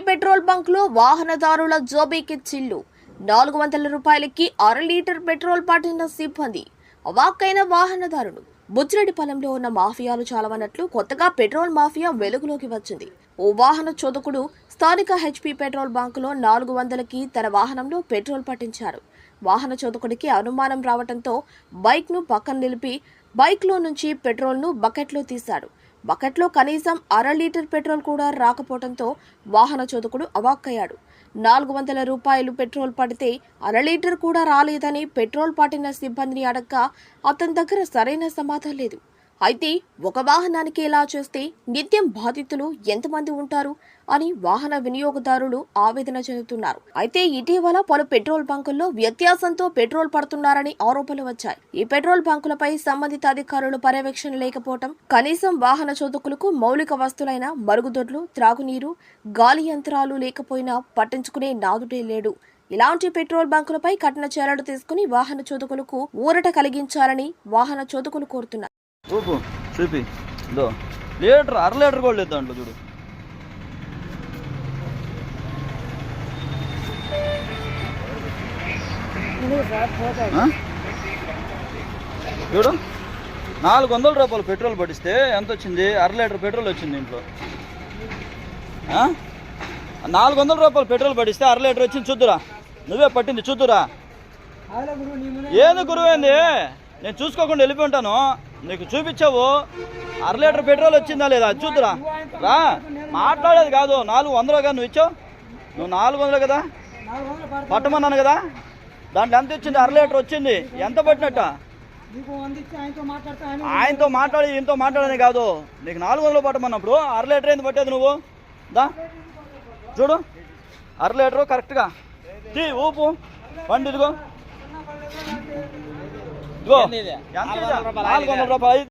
Petrol బంక్లో వాహనదారుల జోబీకి చిల్లు. నాలుగు వందల రూపాయలకి అర లీటర్ పెట్రోల్ పట్టిన సిబ్బంది. అవాక్కైన వాహనదారుడు బుజ్జిరెడ్డిపాలెంలో ఉన్న మాఫియాలు చాలవన్నట్లు కొత్తగా పెట్రోల్ మాఫియా వెలుగులోకి వచ్చింది. ఓ వాహన చోదకుడు స్థానిక హెచ్పి పెట్రోల్ బంకులో నాలుగు వందలకి తన వాహనంలో పెట్రోల్ పట్టించారు. వాహన చోదకుడికి అనుమానం రావడంతో బైక్ను పక్కన నిలిపి బైక్లో నుంచి పెట్రోల్ను బకెట్లో తీశాడు బకెట్లో కనీసం అర లీటర్ పెట్రోల్ కూడా రాకపోవడంతో వాహన చోదకుడు అవాక్కయ్యాడు. నాలుగు వందల రూపాయలు పెట్రోల్ పడితే అర లీటర్ కూడా రాలేదని పెట్రోల్ పాటిన సిబ్బందిని అడగ్గా అతని దగ్గర సరైన సమాధానం లేదు. అయితే ఒక వాహనానికి ఇలా చేస్తే నిత్యం బాధితులు ఎంతమంది ఉంటారు అని వాహన వినియోగదారులు ఆవేదన చెందుతున్నారు. అయితే ఇటీవల పలు పెట్రోల్ బంకుల్లో వ్యత్యాసంతో పెట్రోల్ పడుతున్నారని ఆరోపణలు వచ్చాయి. ఈ పెట్రోల్ బంకులపై సంబంధిత అధికారులు పర్యవేక్షణ లేకపోవటం కనీసం వాహన చోదకులకు మౌలిక వస్తువులైన మరుగుదొడ్లు త్రాగునీరు గాలి యంత్రాలు లేకపోయినా పట్టించుకునే నాదుడే లేడు. ఇలాంటి పెట్రోల్ బంకులపై కఠిన చర్యలు తీసుకుని వాహన చోదకులకు ఊరట కలిగించాలని వాహన చోదకులు కోరుతున్నారు. ఊపు చూపి. ఇదో. లీటర్ అర లీటర్ కూడా లేదు దాంట్లో చూడు? చూడు. నాలుగు వందల రూపాయలు పెట్రోల్ పట్టిస్తే ఎంత వచ్చింది? అర లీటర్ పెట్రోల్ వచ్చింది దీంట్లో? నాలుగు వందల రూపాయలు పెట్రోల్ పట్టిస్తే అర లీటర్ వచ్చింది చూద్దురా. నువ్వే పట్టింది చూద్దురా. ఏది గురువైంది నేను చూసుకోకుండా వెళ్ళిపోయి ఉంటాను. నీకు చూపించావు? అర లీటర్ పెట్రోల్ వచ్చిందా లేదా? అది చూద్దురా. రా. మాట్లాడేది కాదు. నాలుగు వందలు కదా నువ్వు ఇచ్చావు? నువ్వు నాలుగు వందలు కదా? పట్టమన్నాను కదా? దాంట్లో ఎంత ఇచ్చింది? అర లీటర్ వచ్చింది. ఎంత పట్టినట్ట? ఆయనతో మాట్లాడి ఈయనతో మాట్లాడని కాదు. నీకు నాలుగు వందలు పట్టమన్నప్పుడు అర లీటర్ ఏంది పట్టేది నువ్వు? దా. చూడు. అర లీటరు కరెక్ట్గా. తీ ఊపు. బండి ఇదిగో. నాలుగు వందల రూపాయలు